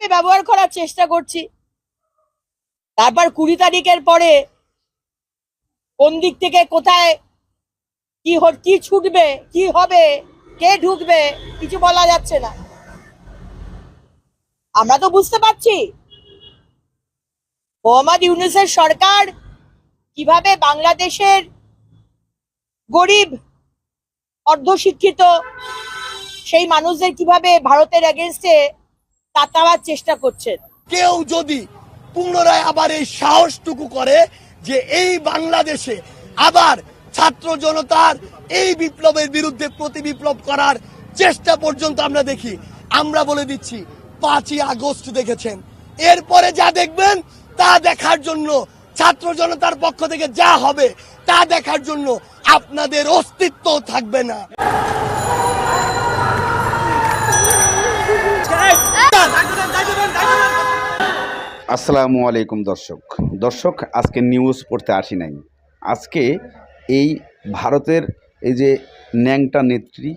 ভাবে ব্যবহার করার চেষ্টা করছি। তারপর কুড়ি তারিখের পরে কোন দিক থেকে কোথায় কি কি ছুটবে, কি হবে, কে ঢুকবে, কিছু বলা যাচ্ছে না। আমরা তো বুঝতে পারছি। মোহাম্মদ ইউনুসের সরকার কীভাবে বাংলাদেশের গরিব, অর্ধশিক্ষিত সেই মানুষদের কীভাবে ভারতের এগেনস্টে তাতাবার চেষ্টা করছেন। কেউ যদি পুনরায় আবার এই সাহসটুকু করে যে এই বাংলাদেশে আবার ছাত্র জনতার এই বিপ্লবের বিরুদ্ধে প্রতি বিপ্লব করার চেষ্টা পর্যন্ত আমরা দেখি, আমরা বলে দিচ্ছি, পাঁচই আগস্ট দেখেছেন। এরপরে যা দেখবেন, তা দেখার জন্য ছাত্র জনতার পক্ষ থেকে যা হবে, তা দেখার জন্য আপনাদের অস্তিত্ব থাকবে না। আসসালামু আলাইকুম দর্শক। দর্শক, আজকে নিউজ পড়তে আসি নাই। আজকে এই ভারতের এই যে ন্যাংটা নেত্রী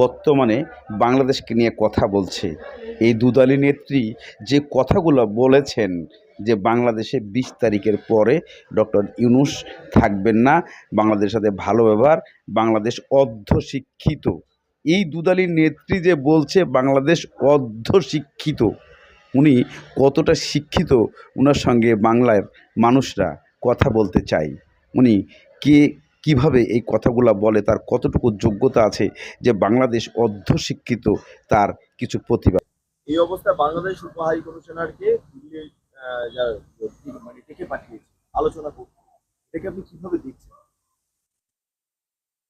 বর্তমানে বাংলাদেশকে নিয়ে কথা বলছে, এই দুদালি নেত্রী যে কথাগুলো বলেছেন যে বাংলাদেশে বিশ তারিখের পরে ডক্টর ইউনুস থাকবেন না, বাংলাদেশের সাথে ভালো ব্যবহার, বাংলাদেশ অর্ধশিক্ষিত। এই দুদালি নেত্রী যে বলছে, বাংলাদেশ অর্ধশিক্ষিত। উনি কতটা শিক্ষিত ওনার সঙ্গে বাংলার মানুষরা কথা বলতে চায়। উনি কে কীভাবে এই কথাগুলো বলে তার কতটুকু যোগ্যতা আছে যে বাংলাদেশ অর্ধশিক্ষিত তার কিছু প্রতিভা? এই অবস্থায় বাংলাদেশ উপ হাই কমিশনারকে মানে ডেকে পাঠিয়েছে আলোচনা করতে। এটাকে আপনি কীভাবে দেখছেন?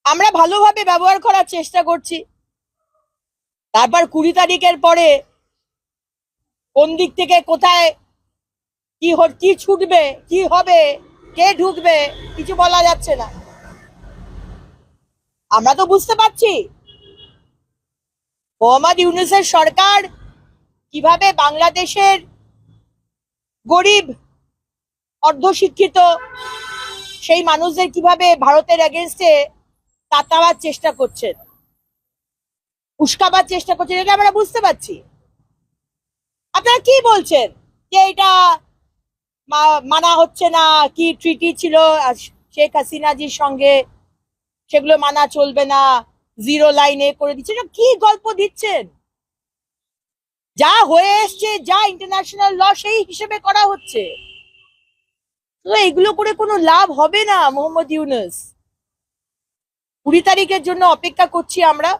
আমরা ভালোভাবে ব্যবহার করার চেষ্টা করছি। তারপর কুড়ি তারিখের পরে কোন দিক থেকে কোথায়? কি কি ছুটবে? কি হবে? কে ঢুকবে? কিছু বলা যাচ্ছে না। আমরা তো বুঝতে পারছি। মোহাম্মদ ইউনুসের সরকার কীভাবে বাংলাদেশের গরিব, অর্ধশিক্ষিত সেই মানুষদের কীভাবে ভারতের এগেনস্টে তাতাবার চেষ্টা করছেন? উস্কাবার চেষ্টা করছেন, এটা আমরা বুঝতে পারছি। আপনারা কি বলছেন? যে এটা মানা হচ্ছে না, কি ট্রিটি ছিল শেখ হাসিনাজির সঙ্গে সেগুলো মানা চলবে না জিরো লাইনে করে দিচ্ছে কি গল্প দিচ্ছেন? যা হয়ে এসছে, যা ইন্টারন্যাশনাল ল সেই হিসেবে করা হচ্ছে। তো এগুলো করে কোনো লাভ হবে না, মোহাম্মদ ইউনুস। কুড়ি তারিখের জন্য অপেক্ষা করছি আমরা।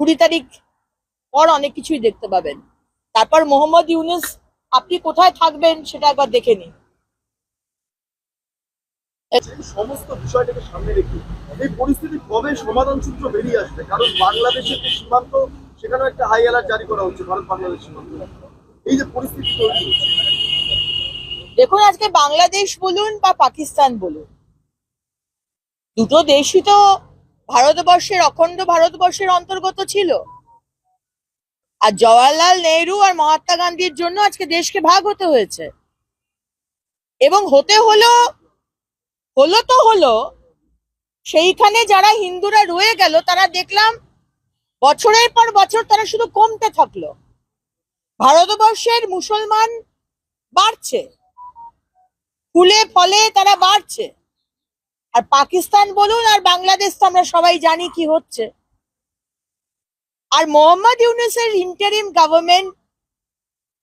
কুড়ি তারিখ পর অনেক কিছুই দেখতে পাবেন। তারপর মোহাম্মদ ইউনুস আপনি কোথায় থাকবেন সেটা একবার দেখে নিন। সমস্ত বিষয়টাকে সামনে রেখে এই পরিস্থিতি কবে সমাধান সূত্র বেরিয়ে আসবে? কারণ বাংলাদেশের যে সীমান্ত সেখানেও একটা হাই অ্যালার্ট জারি করা হচ্ছে ভারত বাংলাদেশ সীমান্ত। এই যে পরিস্থিতি তৈরি হচ্ছে। দেখুন আজকে বাংলাদেশ বলুন বা পাকিস্তান বলুন দুটো দেশই তো ভারতবর্ষের অখণ্ড ভারতবর্ষের অন্তর্গত ছিল। আর জওয়াহরলাল নেহরু আর মহাত্মা গান্ধীর জন্য আজকে দেশকে ভাগ হতে হয়েছে। এবং হতে হলো হলো তো হলো, সেইখানে যারা হিন্দুরা রয়ে গেল, তারা দেখলাম বছরের পর বছর তারা শুধু কমতে থাকল। ভারতবর্ষের মুসলমান বাড়ছে। ফুলে ফলে তারা বাড়ছে। আর পাকিস্তান বলুন আর বাংলাদেশ তো আমরা সবাই জানি কি হচ্ছে। আর মোহাম্মদ ইউনুসের ইন্টারিম গভর্নমেন্ট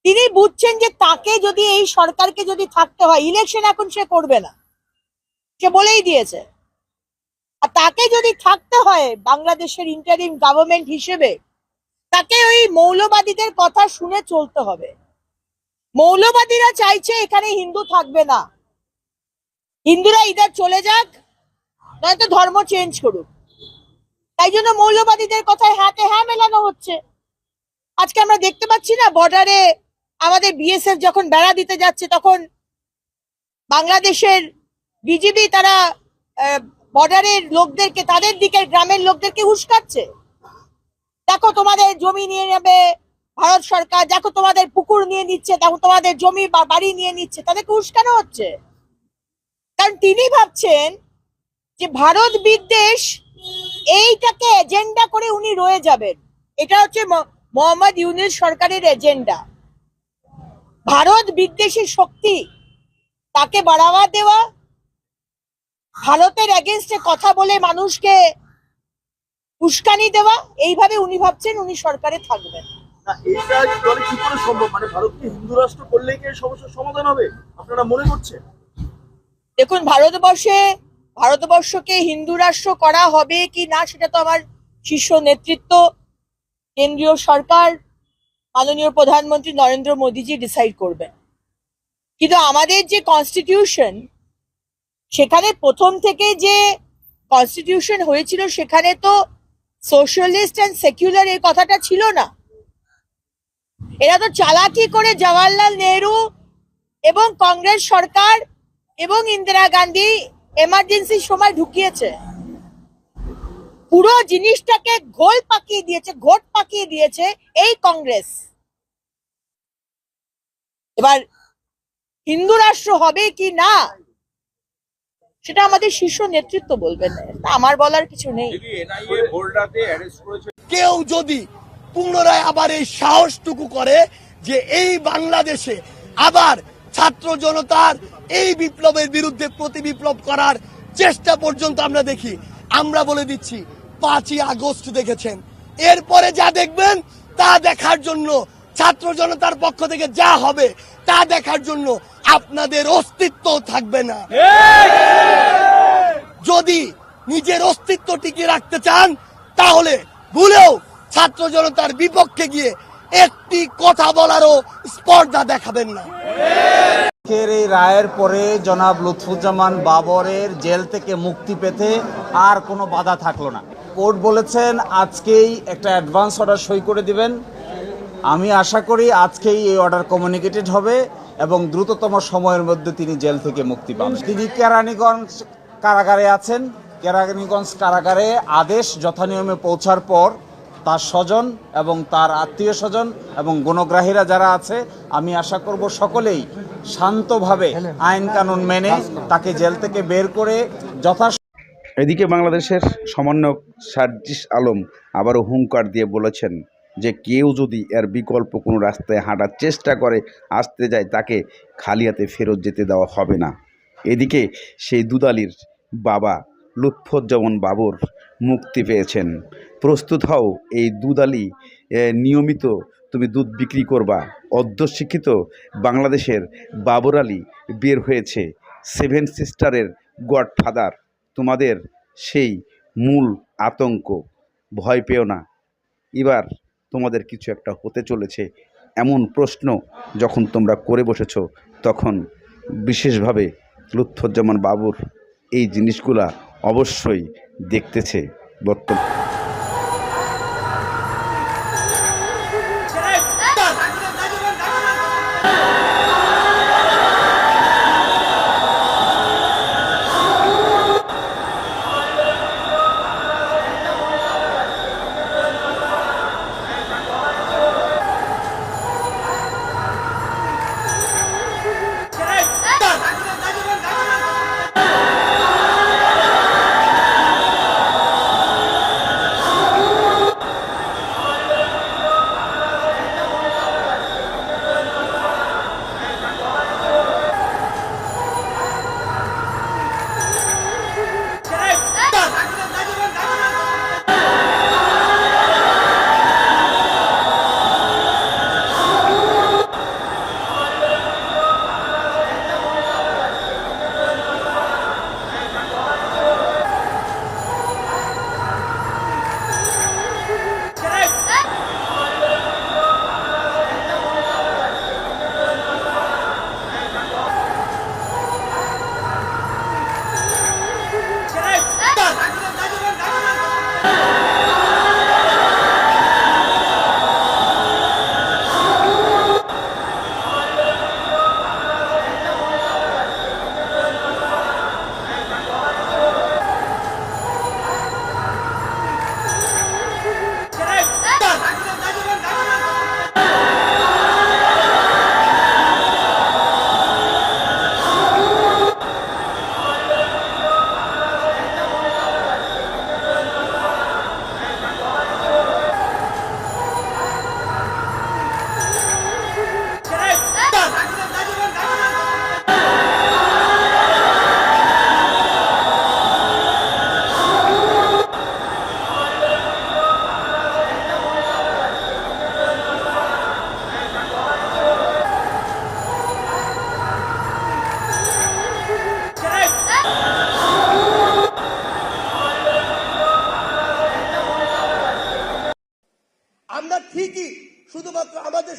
তিনি বুঝছেন যে তাকে যদি এই সরকারকে যদি থাকতে হয় ইলেকশন এখন সে করবে না। সে বলেই দিয়েছে। আর তাকে যদি থাকতে হয় বাংলাদেশের ইন্টারিম গভর্নমেন্ট হিসেবে, তাকে ওই মৌলবাদীদের কথা শুনে চলতে হবে। মৌলবাদীরা চাইছে এখানে হিন্দু থাকবে না। হিন্দুরা ইদার চলে যাক, নয়তো ধর্ম চেঞ্জ করুক। তাই জন্য মৌলবাদীদের কথায় হ্যাঁ হচ্ছে। আজকে আমরা দেখতে পাচ্ছি না বর্ডারে আমাদের বিএসএফ যখন বেড়া দিতে যাচ্ছে, তখন বাংলাদেশের বিজিবি তারা বর্ডারের লোকদেরকে, তাদের দিকের গ্রামের লোকদেরকে উস্কাচ্ছে দেখো তোমাদের জমি নিয়ে নেবে ভারত সরকার, দেখো তোমাদের পুকুর নিয়ে নিচ্ছে, দেখো তোমাদের জমি বা বাড়ি নিয়ে নিচ্ছে, তাদেরকে উস্কানো হচ্ছে? কারণ তিনি ভাবছেন যে ভারত বিদ্বেষ, এইটাকে এজেন্ডা করে উনি রয়ে যাবেন। এটা হচ্ছে মোহাম্মদ ইউনুস সরকারের এজেন্ডা। ভারত বিদ্বেষী শক্তি তাকে বাড়াবা দেওয়া ভারতের এগেনস্টে কথা বলে মানুষকে উস্কানি দেওয়া এইভাবে উনি ভাবছেন উনি সরকারে থাকবেন। কি করে সম্ভব? মানে ভারতকে হিন্দু রাষ্ট্র করলেই কি সমস্যার সমাধান হবে? আপনারা মনে করছেন? দেখুন ভারতবর্ষে ভারতবর্ষকে হিন্দু রাষ্ট্র করা হবে কি না সেটা তো আমার শীর্ষ নেতৃত্ব কেন্দ্রীয় সরকার, মাননীয় প্রধানমন্ত্রী নরেন্দ্র মোদীজি ডিসাইড করবেন। কিন্তু আমাদের যে কনস্টিটিউশন সেখানে প্রথম থেকে যে কনস্টিটিউশন হয়েছিল, সেখানে তো সোশ্যালিস্ট অ্যান্ড সেকুলার এই কথাটা ছিল না। এরা তো চালাকি করে জওয়াহরলাল নেহরু এবং কংগ্রেস সরকার এবং ইন্দিরা গান্ধী এমার্জেন্সির সময় ঢুকিয়েছে। পুরো জিনিসটাকে ঘোল পাকিয়ে দিয়েছে ঘোট পাকিয়ে দিয়েছে এই কংগ্রেস। এবার হিন্দু রাষ্ট্র হবে কি না সেটা আমাদের শীর্ষ নেতৃত্ব বলবেন আমার বলার কিছু নেই। কেউ যদি পুনরায় আবার এই সাহসটুকু করে যে এই বাংলাদেশে আবার ছাত্র জনতার এই বিপ্লবের বিরুদ্ধে প্রতি বিপ্লব করার চেষ্টা পর্যন্ত আমরা দেখি আমরা বলে দিচ্ছি পাঁচই আগস্ট দেখেছেন। এরপরে যা দেখবেন, তা দেখার জন্য ছাত্র জনতার পক্ষ থেকে যা হবে, তা দেখার জন্য আপনাদের অস্তিত্ব থাকবে না। যদি নিজের অস্তিত্ব টিকিয়ে রাখতে চান, তাহলে ভুলেও ছাত্র জনতার বিপক্ষে গিয়ে একটি কথা বলারও স্পর্ধা দেখাবেন না। আজকের এই রায়ের পরে জনাব লুৎফুজ্জামান বাবরের জেল থেকে মুক্তি পেতে আর কোনো বাধা থাকল না। কোর্ট বলেছেন, আজকেই একটা অ্যাডভান্স অর্ডার সই করে দিবেন। আমি আশা করি আজকেই এই অর্ডার কমিউনিকেটেড হবে এবং দ্রুততম সময়ের মধ্যে তিনি জেল থেকে মুক্তি পান তিনি কেরানীগঞ্জ কারাগারে আছেন। কেরানীগঞ্জ কারাগারে আদেশ যথানিয়মে পৌঁছার পর তার স্বজন এবং তার আত্মীয় স্বজন এবং গণগ্রাহীরা যারা আছে, আমি আশা করব সকলেই শান্তভাবে আইন কানুন মেনে তাকে জেল থেকে বের করে যথা এদিকে বাংলাদেশের সমন্বয়ক সার্জিস আলম আবারও হুঙ্কার দিয়ে বলেছেন যে কেউ যদি এর বিকল্প কোনো রাস্তায় হাঁটার চেষ্টা করে, আসতে যায়, তাকে খালি হাতে ফেরত যেতে দেওয়া হবে না। এদিকে সেই দুদালির বাবা লুৎফুজ্জামান বাবর মুক্তি পেয়েছেন। প্রস্তুত হও, এই দুদালি নিয়মিত তুমি দুধ বিক্রি করবা। অর্ধশিক্ষিত বাংলাদেশের বাবর আলী বের হয়েছে। সেভেন সিস্টারের গডফাদার। তোমাদের সেই মূল আতঙ্ক। ভয় পেও না। এবার তোমাদের কিছু একটা হতে চলেছে। এমন প্রশ্ন যখন তোমরা করে বসেছ, তখন বিশেষভাবে লুৎফুজ্জামান বাবুর এই জিনিসগুলা অবশ্যই দেখতেছে বর্তমান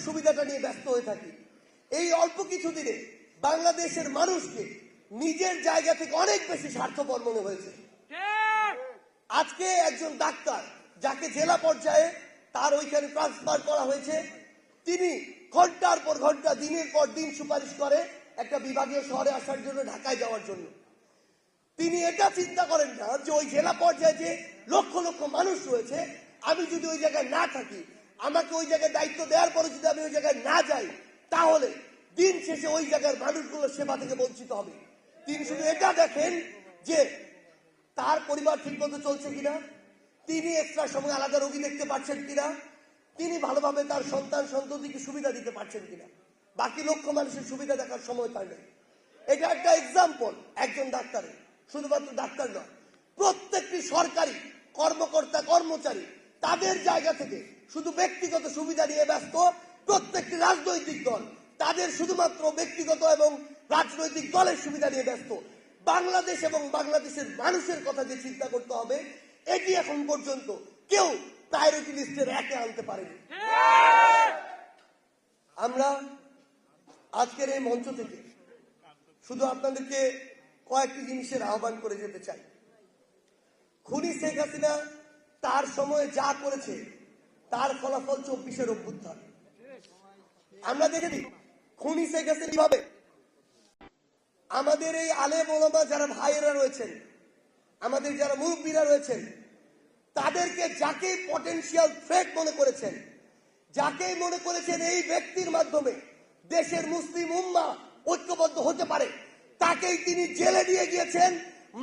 সুবিধাটা নিয়ে ব্যস্ত হয়ে থাকি। এই অল্প কিছু দিনে বাংলাদেশের মানুষকে নিজের জায়গা থেকে অনেক বেশি স্বার্থপর মনে হয়েছে। আজকে একজন ডাক্তার যাকে জেলা পর্যায়ে তার ওইখানে ট্রান্সফার করা হয়েছে, তিনি ঘণ্টার পর ঘণ্টা, দিনের পর দিন সুপারিশ করে একটা বিভাগীয় শহরে আসার জন্য, ঢাকায় যাওয়ার জন্য। তিনি এটা চিন্তা করেন না যে ওই জেলা পর্যায়ে যে লক্ষ লক্ষ মানুষ রয়েছে, আমি যদি ওই জায়গায় না থাকি আমাকে ওই জায়গায় দায়িত্ব দেওয়ার পরে যদি আমি ওই জায়গায় না যাই, তাহলে দিন শেষে ওই জায়গার মানুষগুলো সেবা থেকে বঞ্চিত হবে। তিনি শুধু এটা দেখেন যে তার পরিবার ঠিক মতো চলছে কিনা, তিনি এক্সট্রা সময় আলাদা রোগী দেখতে পাচ্ছেন কিনা, তিনি ভালোভাবে তার সন্তান সন্ততিকে সুবিধা দিতে পারছেন কিনা। বাকি লক্ষ মানুষের সুবিধা দেখার সময় তার নেই। এটা একটা এক্সাম্পল একজন ডাক্তারের, শুধুমাত্র ডাক্তার নয়, প্রত্যেকটি সরকারি কর্মকর্তা, কর্মচারী তাদের জায়গা থেকে শুধু ব্যক্তিগত সুবিধা নিয়ে ব্যস্ত প্রত্যেকটি রাজনৈতিক দল তাদের শুধুমাত্র ব্যক্তিগত এবং রাজনৈতিক দলের সুবিধা নিয়ে ব্যস্ত। বাংলাদেশ এবং বাংলাদেশের মানুষের কথা যে চিন্তা করতে হবে, এটি এখন পর্যন্ত কেউ প্রায়োরিটি লিস্টের একে আনতে পারেনি। আমরা আজকের এই মঞ্চ থেকে শুধু আপনাদেরকে কয়েকটি জিনিসের আহ্বান করে যেতে চাই। খুনি শেখ হাসিনা তার সময়ে যা করেছে তার ফলাফল চব্বিশের অভ্যুত্থান। আমরা দেখেছি খুনি শেখ হাসিনা কীভাবে? আমাদের এই আলেম ওলামা যারা ভাইয়েরা রয়েছেন, আমাদের যারা মুরব্বীরা রয়েছেন, তাদেরকে যাকে পটেনশিয়াল থ্রেট মনে করেছেন যাকে মনে করেছেন এই ব্যক্তির মাধ্যমে দেশের মুসলিম উম্মা ঐক্যবদ্ধ হতে পারে, তাকেই তিনি জেলে দিয়ে গিয়েছেন,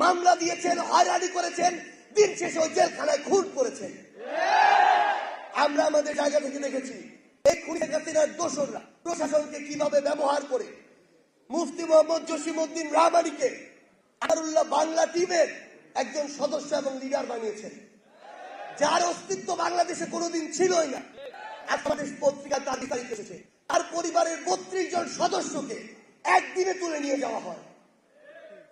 মামলা দিয়েছেন, হয়রানি করেছেন, দিন শেষে ওই জেলখানায় খুন করেছেন। আমরা আমাদের জায়গা থেকে দেখেছি। এই খুনি হাসিনার দোসররা প্রশাসনকে কীভাবে ব্যবহার করে মুফতি মোহাম্মদ জসিমউদ্দিন রাহমানিকে আরুল্লাহ বাংলা টিমের একজন সদস্য এবং লিডার বানিয়েছেন। যার অস্তিত্ব বাংলাদেশে কোনোদিন ছিলই না। আমাদের পত্রিকা তার তারিখ এসেছে। তার পরিবারের বত্রিশ জন সদস্যকে একদিনে তুলে নিয়ে যাওয়া হয়।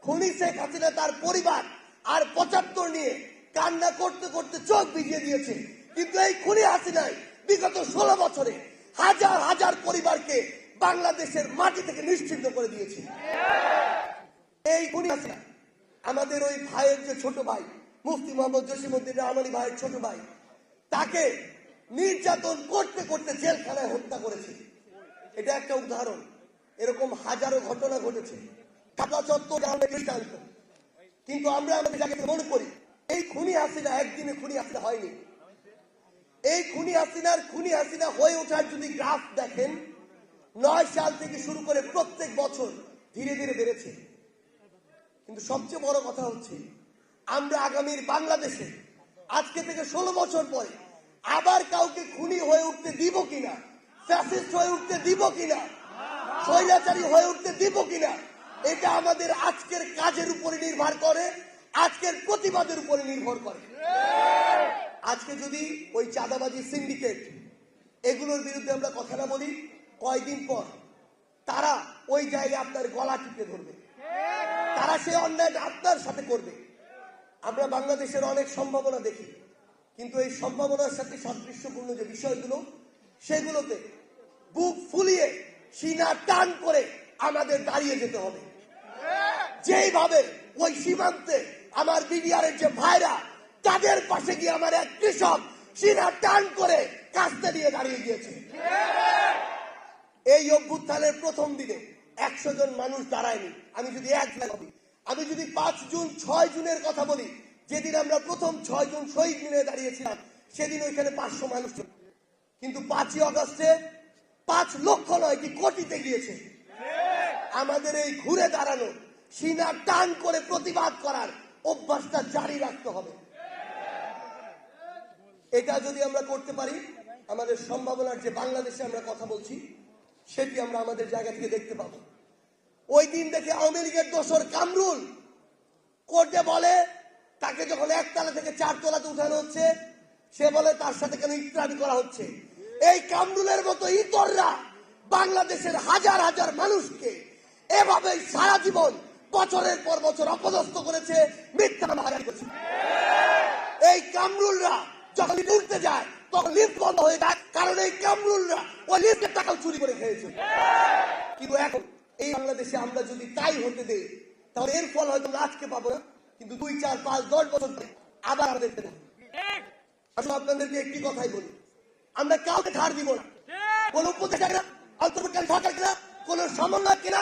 খুনি শেখ হাসিনা তার পরিবার আর পঁচাত্তর নিয়ে কান্না করতে করতে চোখ ভিজিয়ে দিয়েছে। কিন্তু এই খুনি হাসিনাই বিগত ষোলো বছরে হাজার হাজার পরিবারকে বাংলাদেশের মাটি থেকে নিশ্চিন্ত করে দিয়েছে। এই খুনি হাসিনা আমাদের ওই ভাইয়ের যে ছোট ভাই, মুফতি মোহাম্মদ জসিমুদ্দিন রহমানি ভাইয়ের ছোট ভাই, তাকে নির্যাতন করতে করতে জেলখানায় হত্যা করেছে। এটা একটা উদাহরণ। এরকম হাজারো ঘটনা ঘটেছে। কাপলা চত্বর দৃষ্টান্ত কিন্তু আমরা আমাদের জায়গাতে মনে করি, এই খুনি হাসিনা একদিনে খুনি হাসিনা হয়নি। এই খুনি হাসিনার খুনি হাসিনা হয়ে ওঠার যদি গ্রাফ দেখেন, নয় সাল থেকে শুরু করে প্রত্যেক বছর ধীরে ধীরে বেড়েছে। কিন্তু সবচেয়ে বড় কথা হচ্ছে, আমরা আগামীর বাংলাদেশে আজকে থেকে ষোলো বছর পরে আবার কাউকে খুনি হয়ে উঠতে দিব কিনা ফ্যাসিস্ট হয়ে উঠতে দিব কিনা, স্বৈরাচারী হয়ে উঠতে দিব কিনা, এটা আমাদের আজকের কাজের উপরে নির্ভর করে, আজকের প্রতিবাদের উপরে নির্ভর করে। আজকে যদি ওই চাঁদাবাজি সিন্ডিকেট এগুলোর বিরুদ্ধে আমরা কথা না বলি, কয়দিন পর তারা ওই জায়গায় আপনার গলা টিপে ধরবে। তারা সেই অন্যায়টা আপনার সাথে করবে। আমরা বাংলাদেশের অনেক সম্ভাবনা দেখি, কিন্তু এই সম্ভাবনার সাথে সাদৃশ্যপূর্ণ যে বিষয়গুলো, সেগুলোতে বুক ফুলিয়ে সিনা টান করে আমাদের দাঁড়িয়ে যেতে হবে। যেইভাবে ওই সীমান্তে আমার বিডিআরের যে ভাইরা তাদের পাশে গিয়ে আমার এক কৃষক, সিনা টান করে কাস্তে নিয়ে দাঁড়িয়ে গিয়েছে। এই অভ্যুত্থানের প্রথম দিনে একশো জন মানুষ দাঁড়ায়নি। আমি যদি এক আমি যদি পাঁচ জুন, ছয় জুনের কথা বলি, যেদিন আমরা প্রথম ছয় জুন শহীদ মিলে দাঁড়িয়েছিলাম, সেদিন ওইখানে পাঁচশো মানুষ। কিন্তু পাঁচই অগস্টে পাঁচ লক্ষ নয়, কি কোটিতে গিয়েছে। আমাদের এই ঘুরে দাঁড়ানো, সিনা টান করে প্রতিবাদ করার অভ্যাসটা জারি রাখতে হবে। এটা যদি আমরা করতে পারি, আমাদের সম্ভাবনার যে বাংলাদেশে আমরা কথা বলছি, সেটি আমরা আমাদের জায়গা থেকে দেখতে পাবো। ওই দিন দেখে আওয়ামী লীগের দোসর কামরুল কোর্টে বলে, তাকে যখন একতলা থেকে চার তলাতে উঠানো হচ্ছে, সে বলে, তার সাথে কেন ইত্রানি করা হচ্ছে? এই কামরুলের মতো ইতররা বাংলাদেশের হাজার হাজার মানুষকে এভাবে সারা জীবন বছরের পর বছর অপদস্থ করেছে, মিথ্যা করেছে। এই কামরুলরা যখন লিফট উঠতে যায়, তখন লিফট বন্ধ হয়ে যায়, কারণ এই কামরুলরা ওই লিস্টের টাকাও চুরি করে খেয়েছে। কিন্তু এখন এই বাংলাদেশে আমরা যদি তাই হতে দেই, তাহলে এর ফল হয়তো আজকে পাবো না, কিন্তু দুই, চার, পাঁচ, দশ বছর পরে আবার আমাদের পেতে আসলে আপনাদেরকে একটি কথাই বলি, আমরা কাউকে ছাড় দিব না। কোন উপদেশ না, অন্তর্বর্তী সরকার কিনা, কোন সমন্বয় কিনা